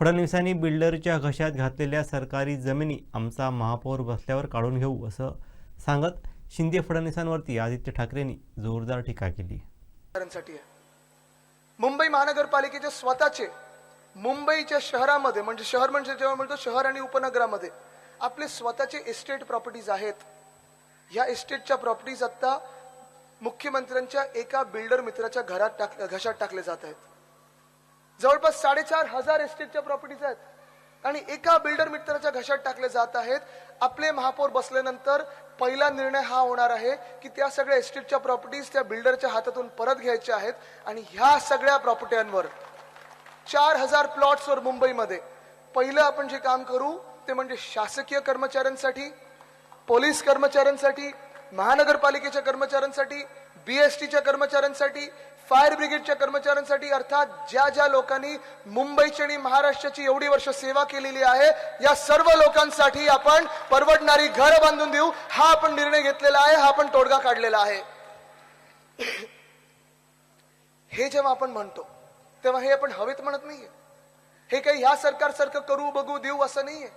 फडणवीसांनी बिल्डरच्या घशात घातलेल्या सरकारी जमिनी आमचा महापौर बसल्यावर काढून घेऊ असं सांगत शिंदे फडणवीसांवरती आदित्य ठाकरेंनी जोरदार टीका केली. आहे. मुंबई महानगरपालिकेचे स्वतःचे मुंबईच्या शहरामध्ये म्हणजे शहर म्हणजे जेव्हा म्हणतो शहर आणि उपनगरामध्ये आपले स्वतःचे इस्टेट प्रॉपर्टीज आहेत. या इस्टेटच्या प्रॉपर्टीज आता मुख्यमंत्र्यांच्या एका बिल्डर मित्राच्या घरात टाक घशात टाकले जात आहेत. जवळपास साडेचार हजार एस्टेटच्या प्रॉपर्टीज आहेत. आणि एका बिल्डर मित्राच्या घशात टाकले जात आहेत. आपले महापौर बसल्यानंतर पहिला निर्णय हा होणार आहे की त्या सगळ्या एस्टेटच्या प्रॉपर्टीज त्या बिल्डरच्या हातातून परत घ्यायच्या आहेत. आणि ह्या सगळ्या प्रॉपर्ट्यांवर चार हजार प्लॉट्सवर मुंबईमध्ये पहिलं आपण जे काम करू ते म्हणजे शासकीय कर्मचाऱ्यांसाठी पोलीस कर्मचाऱ्यांसाठी महानगरपालिकेच्या कर्मचाऱ्यांसाठी बीएसटीच्या कर्मचाऱ्यांसाठी फायर ब्रिगेडच्या कर्मचाऱ्यांसाठी अर्थात ज्या ज्या लोकांनी मुंबईची आणि महाराष्ट्राची एवढी वर्ष सेवा केलेली आहे या सर्व लोकांसाठी आपण परवडणारी घर बांधून देऊ हा आपण निर्णय घेतलेला आहे हा आपण तोडगा काढलेला आहे. हे जेव्हा आपण म्हणतो तेव्हा हे आपण हवेत म्हणत नाहीये. हे काही ह्या सरकारसारखं करू बघू देऊ असं नाहीये.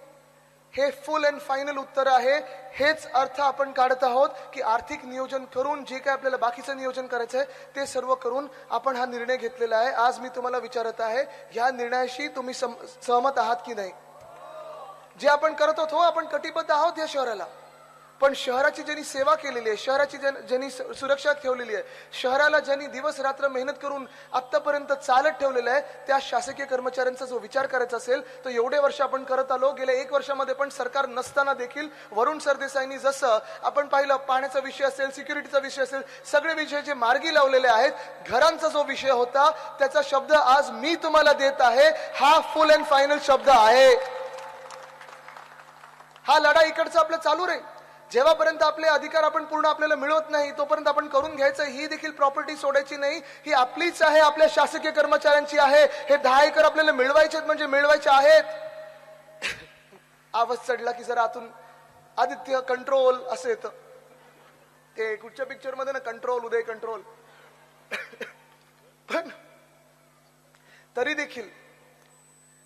हे फुल अँड फायनल उत्तर आहे. हेच अर्थ आपण काढत आहोत की आर्थिक नियोजन करून जे काय आपल्याला बाकीचं नियोजन करायचं आहे ते सर्व करून आपण हा निर्णय घेतलेला आहे. आज मी तुम्हाला विचारत आहे ह्या निर्णयाशी तुम्ही सम- सहमत आहात की नाही? जे आपण करत आहोत हो आपण कटिबद्ध आहोत या शहराला. पण शहराची ज्यांनी सेवा केलेली आहे शहराची ज्यांनी सुरक्षा ठेवलेली आहे शहराला ज्यांनी दिवस रात्र मेहनत करून आतापर्यंत चालत ठेवलेलं आहे त्या शासकीय कर्मचाऱ्यांचा जो विचार करायचा असेल तो एवढे वर्ष आपण करत आलो. गेल्या एक वर्षामध्ये पण सरकार नसताना देखील वरुण सरदेसाईंनी जसं आपण पाहिलं पाण्याचा विषय असेल सिक्युरिटीचा विषय असेल सगळे विषय जे मार्गी लावलेले आहेत घरांचा जो विषय होता त्याचा शब्द आज मी तुम्हाला देत आहे. हा फुल अँड फायनल शब्द आहे. हा लढा इकडचा आपला चालू राहील. जेव्हापर्यंत आपले अधिकार आपण पूर्ण आपल्याला मिळवत नाही तोपर्यंत आपण करून घ्यायचं ही देखील प्रॉपर्टी सोडायची नाही. ही आपलीच आहे आपल्या शासकीय कर्मचाऱ्यांची आहे. हे दहा एकर आपल्याला मिळवायचे म्हणजे मिळवायचे आहेत आवाज चढला की जरा आतून आदित्य कंट्रोल असं येतं. ते कुठच्या पिक्चरमध्ये ना कंट्रोल उदय कंट्रोल पण तरी देखील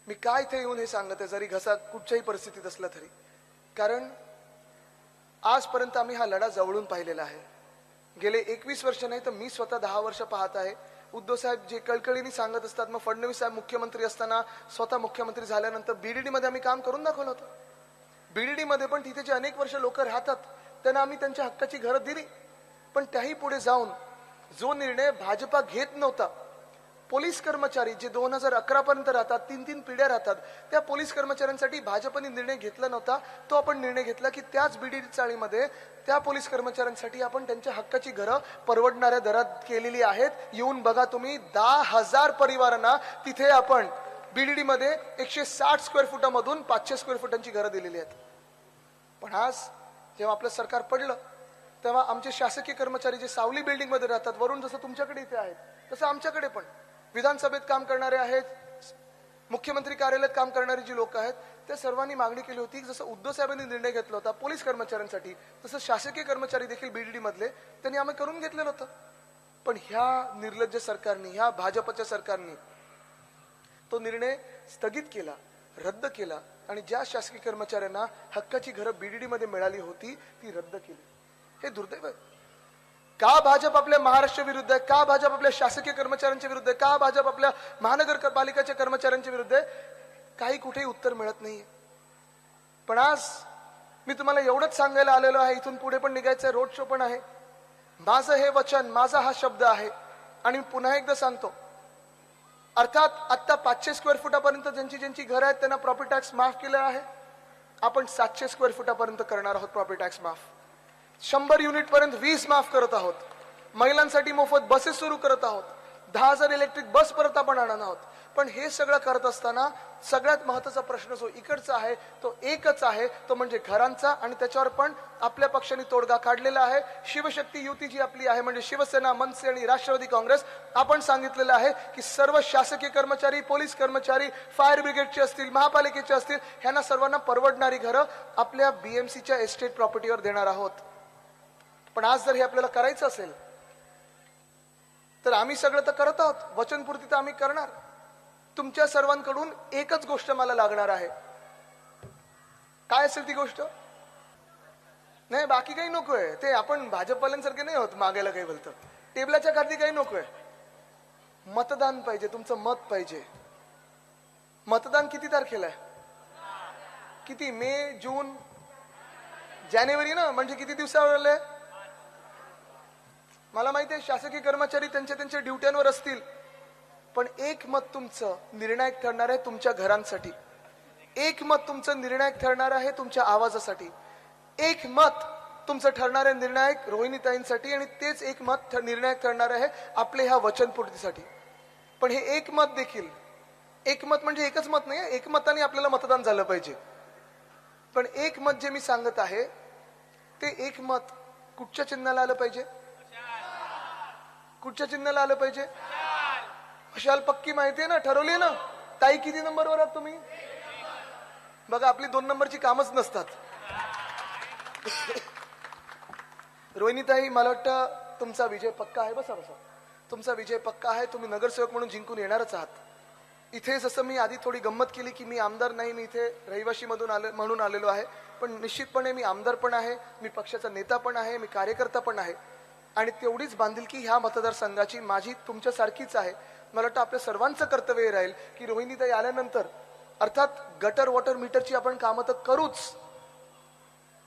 मी काय इथे येऊन हे सांगत आहे जरी घसा कुठच्याही परिस्थितीत असला तरी. कारण आजपर्यंत आम्ही हा लढा जवळून पाहिलेला आहे. गेले एकवीस वर्ष नाही तर मी स्वतः दहा वर्ष पाहत आहे. उद्धव साहेब जे कळकळीने सांगत असतात मग फडणवीस साहेब मुख्यमंत्री असताना स्वतः मुख्यमंत्री झाल्यानंतर बीडीडी मध्ये आम्ही काम करून दाखवलं होतं. बीडीडी मध्ये पण तिथे जे अनेक वर्ष लोक राहतात त्यांना आम्ही त्यांच्या हक्काची घरं दिली. पण त्याही पुढे जाऊन जो निर्णय भाजपा घेत नव्हता पोलीस कर्मचारी जे दोन हजार अकरा पर्यंत राहतात तीन तीन पिढ्या राहतात त्या पोलीस कर्मचाऱ्यांसाठी भाजपने निर्णय घेतला नव्हता. तो आपण निर्णय घेतला की त्याच बीडी चाळीमध्ये त्या पोलीस कर्मचाऱ्यांसाठी आपण त्यांच्या हक्काची घरं परवडणाऱ्या दरात केलेली आहेत. येऊन बघा तुम्ही दहा हजार परिवारांना तिथे आपण बीडीडी मध्ये एकशे साठ स्क्वेअर फुटामधून पाचशे स्क्वेअर फुटांची घरं दिलेली आहेत. पण आज जेव्हा आपलं सरकार पडलं तेव्हा आमचे शासकीय कर्मचारी जे सावली बिल्डिंगमध्ये राहतात वरून जसं तुमच्याकडे इथे आहेत तसं आमच्याकडे पण. विधानसभेत काम करणारे आहेत मुख्यमंत्री कार्यालयात काम करणारी जी लोक आहेत त्या सर्वांनी मागणी केली होती जसं उद्धव साहेबांनी निर्णय घेतला होता पोलीस कर्मचाऱ्यांसाठी तसं शासकीय कर्मचारी देखील बीडीडी मधले त्यांनी आम्ही करून घेतलेलं होतं. पण ह्या निर्लज्ज सरकारने ह्या भाजपच्या सरकारने तो निर्णय स्थगित केला रद्द केला आणि ज्या शासकीय कर्मचाऱ्यांना हक्काची घरं बीडीडी मध्ये मिळाली होती ती रद्द केली. हे दुर्दैव आहे. का भाजप आपल्या महाराष्ट्र विरुद्ध आहे? का भाजप आपल्या शासकीय कर्मचाऱ्यांच्या विरुद्ध आहे? का भाजप आपल्या महानगरपालिकेच्या कर्मचाऱ्यांच्या विरुद्ध आहे? काही कुठेही उत्तर मिळत नाहीये. पण आज मी तुम्हाला एवढंच सांगायला आलेलो आहे इथून पुढे पण निघायचं रोड शो पण आहे. माझं हे वचन माझा हा शब्द आहे आणि मी पुन्हा एकदा सांगतो. अर्थात आत्ता पाचशे स्क्वेअर फुटापर्यंत ज्यांची ज्यांची घरं आहेत त्यांना प्रॉपर्टी टॅक्स माफ केलं आहे. आपण सातशे स्क्वेअर फुटापर्यंत करणार आहोत प्रॉपर्टी टॅक्स माफ. शंभर युनिट पर्यंत वीस माफ करत आहोत. महिलांसाठी मोफत बसेस सुरू करत आहोत. दहा हजार इलेक्ट्रिक बस परत आपण आणणार आहोत. पण हे सगळं करत असताना सगळ्यात महत्त्वाचा प्रश्न जो इकडचा आहे तो एकच आहे तो म्हणजे घरांचा आणि त्याच्यावर पण आपल्या पक्षाने तोडगा काढलेला आहे. शिवशक्ती युती जी आपली आहे म्हणजे शिवसेना मनसे आणि राष्ट्रवादी काँग्रेस आपण सांगितलेलं आहे की सर्व शासकीय कर्मचारी पोलीस कर्मचारी फायर ब्रिगेडचे असतील महापालिकेचे असतील ह्यांना सर्वांना परवडणारी घरं आपल्या बीएमसीच्या एस्टेट प्रॉपर्टीवर देणार आहोत. पण आज जर हे आपल्याला करायचं असेल तर आम्ही सगळं तर करत आहोत. वचनपूर्ती तर आम्ही करणार. तुमच्या सर्वांकडून एकच गोष्ट मला लागणार आहे. काय असेल ती गोष्ट? नाही बाकी काही नकोय ते आपण भाजपवाल्यांसारखे नाही होत मागायला काही बोलतं. टेबलाच्या खाली काही नकोय मतदान पाहिजे तुमचं मत पाहिजे. मतदान किती तारखेला आहे? किती? मे जून? जानेवारी ना? म्हणजे किती दिवसावर आलंय? मला माहिती आहे शासकीय कर्मचारी त्यांच्या त्यांच्या ड्युट्यांवर असतील. पण एक मत तुमचं निर्णायक ठरणार आहे तुमच्या घरांसाठी. एक मत तुमचं निर्णायक ठरणार आहे तुमच्या आवाजासाठी. एक मत तुमचं ठरणार आहे निर्णायक रोहिणीताईंसाठी आणि तेच एक मत ठ- निर्णायक ठरणार आहे आपले ह्या वचनपूर्तीसाठी. पण हे एक मत देखील एक मत म्हणजे एकच मत नाही एक मताने आपल्याला मतदान झालं पाहिजे. पण एक मत जे मी सांगत आहे ते एक मत कुठच्या चिन्हाला आलं पाहिजे? कुठच्या चिन्हाला आलं पाहिजे? अशाल पक्की माहिती आहे ना? ठरवली ना? ताई किती नंबरवर आहात तुम्ही? बघा आपली दोन नंबरची कामच नसतात. रोहिणीताई मला वाटतं तुमचा विजय पक्का आहे. बसा बसा. तुमचा विजय पक्का आहे. तुम्ही नगरसेवक म्हणून जिंकून येणारच आहात. इथे जसं मी आधी थोडी गंमत केली की मी आमदार नाही मी इथे रहिवाशी मधून आले म्हणून आलेलो आहे. पण निश्चितपणे मी आमदार पण आहे मी पक्षाचा नेता पण आहे मी कार्यकर्ता पण आहे. आणि तेवढीच बांधिलकी ह्या मतदारसंघाची माझी तुमच्यासारखीच आहे. मला वाटतं आपल्या सर्वांचं कर्तव्य राहील की रोहिणीताई आल्यानंतर अर्थात गटर वॉटर मीटरची आपण कामं तर करूच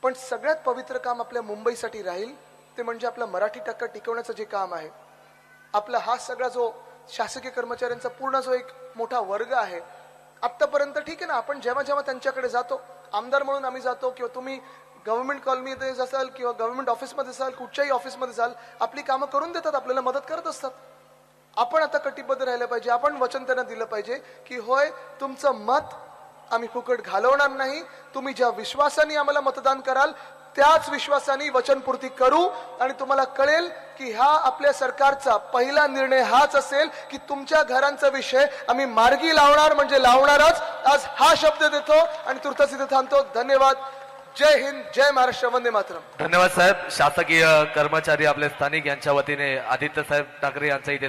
पण सगळ्यात पवित्र काम आपल्या मुंबईसाठी राहील ते म्हणजे आपलं मराठी टक्का टिकवण्याचं जे काम आहे. आपला हा सगळा जो शासकीय कर्मचाऱ्यांचा पूर्ण जो एक मोठा वर्ग आहे आत्तापर्यंत ठीक आहे ना आपण जेव्हा जेव्हा त्यांच्याकडे जातो आमदार म्हणून आम्ही जातो किंवा तुम्ही गव्हर्नमेंट कॉलनीमध्ये असाल किंवा गव्हर्नमेंट ऑफिसमध्ये असाल कुठच्याही ऑफिसमध्ये असाल आपली कामं करून देतात आपल्याला मदत करत असतात. आपण आता कटिबद्ध राहिलं पाहिजे आपण वचन त्यांना दिलं पाहिजे की होय तुमचं मत आम्ही फुकट घालवणार नाही तुम्ही ज्या विश्वासाने आम्हाला मतदान कराल त्याच विश्वासाने वचनपूर्ती करू आणि तुम्हाला कळेल की ह्या आपल्या सरकारचा पहिला निर्णय हाच असेल की तुमच्या घरांचा विषय आम्ही मार्गी लावणार म्हणजे लावणारच. आज हा शब्द देतो आणि तुर्तास इथे थांबतो. धन्यवाद. जय हिंद जय महाराष्ट्र वंदे मातरम. धन्यवाद साहेब. शासकीय कर्मचारी आपले स्थानिक यांच्या वतीने आदित्य साहेब ठाकरे यांचा इथे